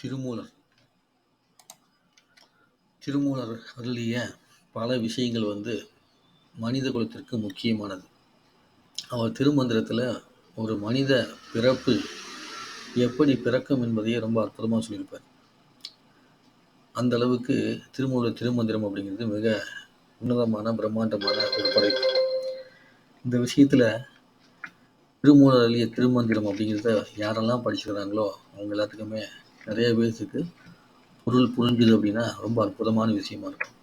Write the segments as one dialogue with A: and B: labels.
A: திருமூலர். திருமூலர் அருளிய பல விஷயங்கள் வந்து மனித குலத்திற்கு முக்கியமானது. அவர் திருமந்திரத்தில் ஒரு மனித பிறப்பு எப்படி பிறக்கும் என்பதையே ரொம்ப அற்புதமாக சொல்லியிருப்பார். அந்த அளவுக்கு திருமூலர் திருமந்திரம் அப்படிங்கிறது மிக உன்னதமான பிரம்மாண்டமான ஒரு படைப்பு. இந்த விஷயத்தில் திருமூலர் அழிய திருமந்திரம் அப்படிங்கிறத யாரெல்லாம் படிச்சுக்கிறாங்களோ அவங்க எல்லாத்துக்குமே நிறைய பேர்த்துக்கு பொருள் புரிஞ்சுது அப்படின்னா ரொம்ப அற்புதமான விஷயமா இருக்கும்.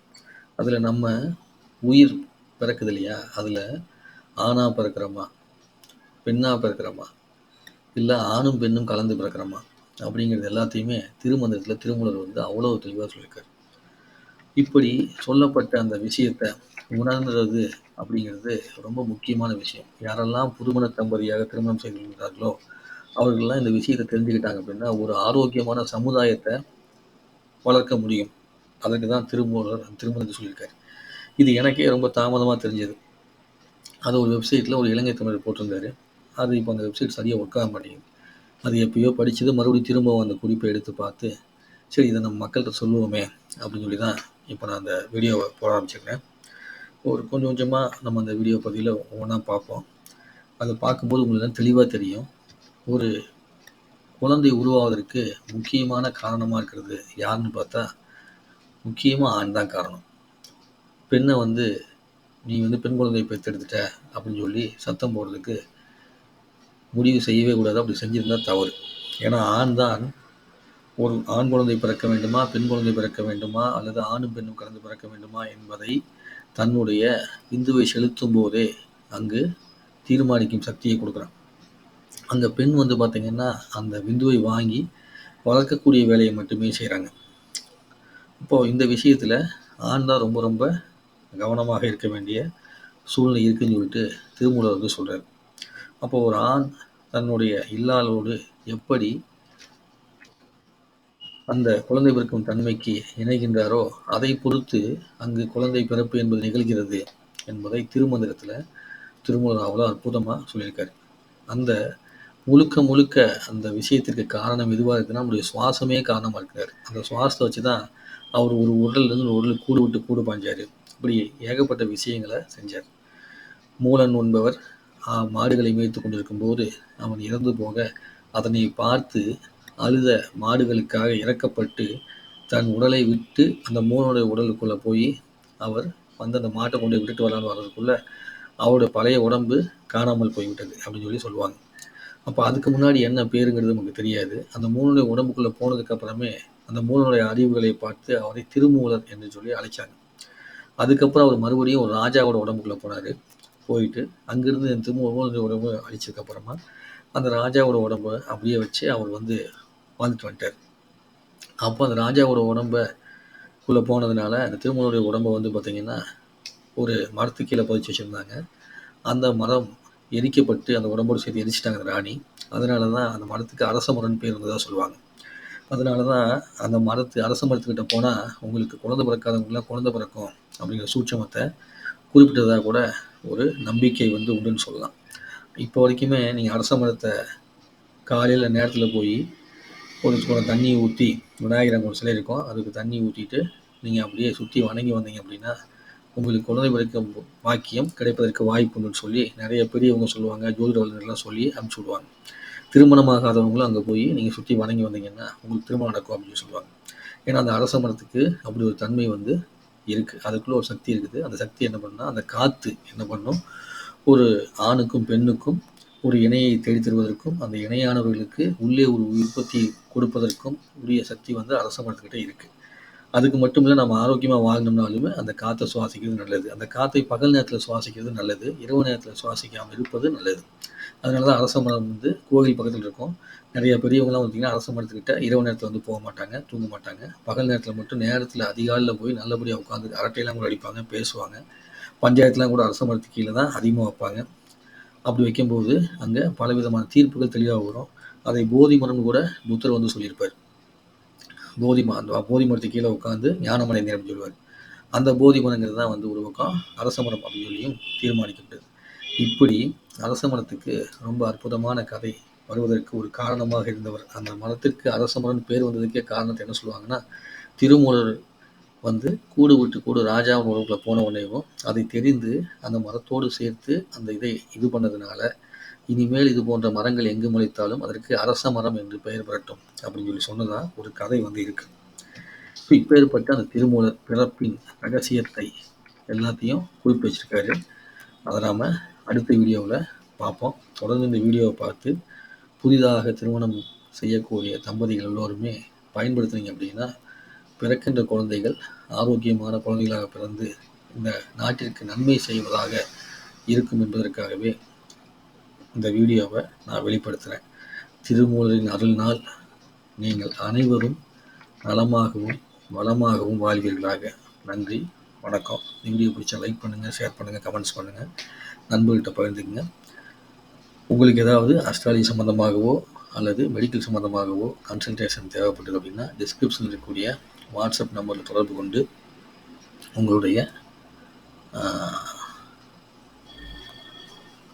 A: அதில் நம்ம உயிர் பிறக்குது இல்லையா? அதில் ஆணாக பிறக்கிறோமா? பெண்ணாக பிறக்கிறோமா? இல்லை ஆணும் பெண்ணும் கலந்து பிறக்கிறோமா? அப்படிங்கிறது எல்லாத்தையுமே திருமந்திரத்தில் திருமூலர் வந்து அவ்வளோ தெளிவாக சொல்லியிருக்காரு இப்படி சொல்லப்பட்ட அந்த விஷயத்தை உணர்ந்துறது அப்படிங்கிறது ரொம்ப முக்கியமான விஷயம். யாரெல்லாம் புதுமண தம்பதியாக திருமணம் செய்து கொள்கிறார்களோ அவர்கள்லாம் இந்த விஷயத்தை தெரிஞ்சுக்கிட்டாங்க அப்படின்னா ஒரு ஆரோக்கியமான சமுதாயத்தை வளர்க்க முடியும். அதுக்கு தான் திருமூலர் திருமணத்தை சொல்லியிருக்காரு. இது எனக்கே ரொம்ப தாமதமாக தெரிஞ்சது. அது ஒரு வெப்சைட்டில் ஒரு இலங்கை தமிழர் போட்டிருந்தாரு. அது இப்போ அந்த வெப்சைட் சரியாக ஒர்க் ஆக மாட்டேங்குது. அது எப்பயோ படித்தது மறுபடியும் திரும்பவும் அந்த குறிப்பை எடுத்து பார்த்து சரி இதை நம்ம மக்கள்கிட்ட சொல்லுவோமே அப்படின்னு சொல்லி தான் இப்போ நான் அந்த வீடியோவை போட ஆரம்பிச்சிருக்கேன். ஒரு கொஞ்சம் கொஞ்சமாக நம்ம அந்த வீடியோ பதிவில் ஒவ்வொன்றா பார்ப்போம். அதை பார்க்கும்போது உங்களுக்கு தெளிவாக தெரியும். ஒரு குழந்தை உருவாவதற்கு முக்கியமான காரணமாக இருக்கிறது யாருன்னு பார்த்தா முக்கியமாக ஆண் தான் காரணம். பெண்ணை வந்து நீ வந்து பெண் குழந்தையை பெற்றெடுத்துட்ட அப்படின்னு சொல்லி சத்தம் போடுறதுக்கு முடிவு செய்யவே கூடாது. அப்படி செஞ்சுருந்தால் தவறு. ஏன்னா ஆண் தான் ஒரு ஆண் குழந்தை பிறக்க வேண்டுமா பெண் குழந்தை பிறக்க வேண்டுமா அல்லது ஆணும் பெண்ணும் கலந்து பிறக்க வேண்டுமா என்பதை தன்னுடைய இந்துவை செலுத்தும் போதே அங்கு தீர்மானிக்கும் சக்தியை கொடுக்குறான். அந்த பெண் வந்து பார்த்திங்கன்னா அந்த விந்துவை வாங்கி வளர்க்கக்கூடிய வேலையை மட்டுமே செய்கிறாங்க இப்போது இந்த விஷயத்தில் ஆண் தான் ரொம்ப ரொம்ப கவனமாக இருக்க வேண்டிய சூழ்நிலை இருக்குன்னு சொல்லிட்டு திருமூலர் வந்து சொல்கிறார் அப்போ ஒரு ஆண் தன்னுடைய இல்லாளோடு எப்படி அந்த குழந்தை பிறக்கும் தன்மைக்கு இணைகின்றாரோ அதை பொறுத்து அங்கு குழந்தை பிறப்பு என்பது நிகழ்கிறது என்பதை திருமந்திரத்தில் திருமூலர் அவ்வளோ அற்புதமாக சொல்லியிருக்காரு. அந்த முழுக்க முழுக்க அந்த விஷயத்திற்கு காரணம் எதுவாக இருக்குன்னா நம்முடைய சுவாசமே காரணமாக இருக்கிறார். அந்த சுவாசத்தை வச்சு தான் அவர் ஒரு உடல்லேருந்து ஒரு உடல் கூடு விட்டு கூடு பாஞ்சார் இப்படி ஏகப்பட்ட விஷயங்களை செஞ்சார். மூலன் என்பவர் மாடுகளை மேய்த்து கொண்டிருக்கும் போது அவன் இறந்து போக அதனை பார்த்து அழுத மாடுகளுக்காக இறக்கப்பட்டு தன் உடலை விட்டு அந்த மூலனுடைய உடலுக்குள்ளே போய் அவர் வந்து அந்த மாட்டை கொண்டு விட்டுட்டு வரலான்னு வர்றதுக்குள்ளே அவருடைய பழைய உடம்பு காணாமல் போய்விட்டது அப்படின்னு சொல்லி சொல்லுவாங்க. அப்போ அதுக்கு முன்னாடி என்ன பேருங்கிறது நமக்கு தெரியாது. அந்த மூலனுடைய உடம்புக்குள்ளே போனதுக்கப்புறமே அந்த மூலனுடைய அறிவுகளை பார்த்து அவரை திருமூலர் என்று சொல்லி அழைச்சாங்க. அதுக்கப்புறம் அவர் மறுபடியும் ஒரு ராஜாவோட உடம்புக்குள்ளே போனார். போயிட்டு அங்கேருந்து திருமூலனுடைய உடம்பு அழிச்சதுக்கப்புறமா அந்த ராஜாவோட உடம்பு அப்படியே வச்சு அவர் வந்து வாழ்ந்துட்டு வந்துட்டார். அப்போ அந்த ராஜாவோட உடம்புக்குள்ளே போனதுனால அந்த திருமூலனுடைய உடம்பை வந்து பார்த்திங்கன்னா ஒரு மரத்து கீழே பதிச்சு வச்சுருந்தாங்க. அந்த மரம் எரிக்கப்பட்டு அந்த உடம்போடு சேர்த்து எரிச்சிட்டாங்க அந்த ராணி. அதனால தான் அந்த மரத்துக்கு அரச மரம்னு பேர் இருந்ததாக சொல்லுவாங்க. அதனால தான் அந்த மரத்து அரச மரத்துக்கிட்ட போனால் உங்களுக்கு குழந்தை பிறக்காதவங்களாம் குழந்தை பிறக்கும் அப்படிங்கிற சூட்சமத்தை குறிப்பிட்டதாக கூட ஒரு நம்பிக்கை வந்து உண்டுன்னு சொல்லலாம். இப்போ வரைக்குமே நீங்கள் அரச மரத்தை காலையில் நேரத்தில் போய் ஒரு கொஞ்சம் தண்ணி ஊற்றி விநாயகர் ஒரு சிலை இருக்கும். அதுக்கு தண்ணி ஊற்றிட்டு நீங்கள் அப்படியே சுற்றி வணங்கி வந்தீங்க அப்படின்னா உங்களுக்கு குழந்தை பிறக்கும் வாக்கியம் கிடைப்பதற்கு வாய்ப்புன்னு சொல்லி நிறைய பெரியவங்க சொல்லுவாங்க ஜோதிட வல்லுநர்லாம் சொல்லி அனுப்பிச்சி விடுவாங்க. திருமணமாகாதவங்களும் அங்கே போய் நீங்கள் சுற்றி வணங்கி வந்தீங்கன்னா உங்களுக்கு திருமணம் நடக்கும் அப்படின்னு சொல்லுவாங்க. ஏன்னா அந்த அரச மரத்துக்கு அப்படி ஒரு தன்மை வந்து இருக்குது அதுக்குள்ளே ஒரு சக்தி இருக்குது. அந்த சக்தி என்ன பண்ணால் அந்த காற்று என்ன பண்ணும்? ஒரு ஆணுக்கும் பெண்ணுக்கும் ஒரு இணையை தேடி தருவதற்கும் அந்த இணையானவர்களுக்கு உள்ளே ஒரு உற்பத்தி கொடுப்பதற்கும் உரிய சக்தி வந்து அரச மரத்துக்கிட்ட இருக்குது அதுக்கு மட்டும் இல்லை நம்ம ஆரோக்கியமாக வாங்கினோம்னாலுமே அந்த காற்றை சுவாசிக்கிறது நல்லது. அந்த காற்றை பகல் நேரத்தில் சுவாசிக்கிறது நல்லது இரவு நேரத்தில் சுவாசிக்காமல் இருப்பது நல்லது. அதனால தான் அரச மரம் வந்து கோவில் பக்கத்தில் இருக்கும். நிறைய பெரியவங்களாம் பார்த்தீங்கன்னா அரச மரத்துக்கிட்ட இரவு நேரத்தில் வந்து போக மாட்டாங்க தூங்க மாட்டாங்க. பகல் நேரத்தில் மட்டும் நேரத்தில் அதிகாலையில் போய் நல்லபடியாக உட்காந்து அரட்டையெல்லாம் கூட அடிப்பாங்க பேசுவாங்க. பஞ்சாயத்துலாம் கூட அரச மரத்துக்கு கீழே தான் அதிகமாக வைப்பாங்க. அப்படி வைக்கும்போது அங்கே பலவிதமான தீர்ப்புகள் தெளிவாக வரும். அதை போதி மரம்னு கூட புத்தர் வந்து சொல்லியிருப்பார். போதி அந்த போதிமரத்துக்கு கீழே உட்காந்து ஞானமடை நேரம் சொல்லுவார் அந்த போதிமரங்கிறது தான் வந்து ஒரு பக்கம் அரச மரம் அப்படின்னு சொல்லியும் தீர்மானிக்கப்பட்டது. இப்படி அரச மரத்துக்கு ரொம்ப அற்புதமான கதை வருவதற்கு ஒரு காரணமாக இருந்தவர். அந்த மரத்திற்கு அரச மரம் பேர் வந்ததுக்கே காரணத்தை என்ன சொல்லுவாங்கன்னா திருமூலர் வந்து கூடு விட்டு கூடு ராஜாவின் உறவுக்குள்ள போன உடனேவும் அதை தெரிந்து அந்த மரத்தோடு சேர்த்து அந்த இதை இது பண்ணதுனால இனிமேல் இது போன்ற மரங்கள் எங்கு முளைத்தாலும் அதற்கு அரச மரம் என்று பெயர் பெறட்டும் அப்படின்னு சொல்லி சொன்னதாக ஒரு கதை வந்து இருக்கு. ஸோ இப்பேற்பட்ட அந்த திருமூலர் பிறப்பின் ரகசியத்தை எல்லாத்தையும் குறிப்பு வச்சிருக்காரு. அதை நாம் அடுத்த வீடியோவில் பார்ப்போம். தொடர்ந்து இந்த வீடியோவை பார்த்து புதிதாக திருமணம் செய்யக்கூடிய தம்பதிகள் எல்லோருமே பயன்படுத்துனீங்க அப்படின்னா பிறக்கின்ற குழந்தைகள் ஆரோக்கியமான குழந்தைகளாக பிறந்து இந்த நாட்டிற்கு நன்மை செய்வதாக இருக்கும் என்பதற்காகவே இந்த வீடியோவை நான் வெளிப்படுத்துகிறேன் திருமூலரின் அருள்னால் நீங்கள் அனைவரும் நலமாகவும் வளமாகவும் வாழ்வீர்களாக. நன்றி வணக்கம். வீடியோ பிடிச்சா லைக் பண்ணுங்கள் ஷேர் பண்ணுங்கள் கமெண்ட்ஸ் பண்ணுங்கள் நண்பர்கள்கிட்ட பகிர்ந்துக்குங்க. உங்களுக்கு ஏதாவது அஸ்ட்ராலஜி சம்மந்தமாகவோ அல்லது மெடிக்கல் சம்மந்தமாகவோ கன்சல்டேஷன் தேவைப்பட்டது அப்படின்னா டிஸ்கிரிப்ஷனில் இருக்கக்கூடிய வாட்ஸ்அப் நம்பரில் தொடர்பு கொண்டு உங்களுடைய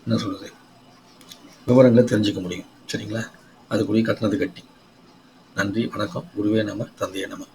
A: என்ன சொல்கிறது விவரங்களை தெரிஞ்சுக்க முடியும். சரிங்களா? அதுக்குரிய கட்டணத்தை கட்டி. நன்றி வணக்கம். குருவே நம தந்தையே நம்ம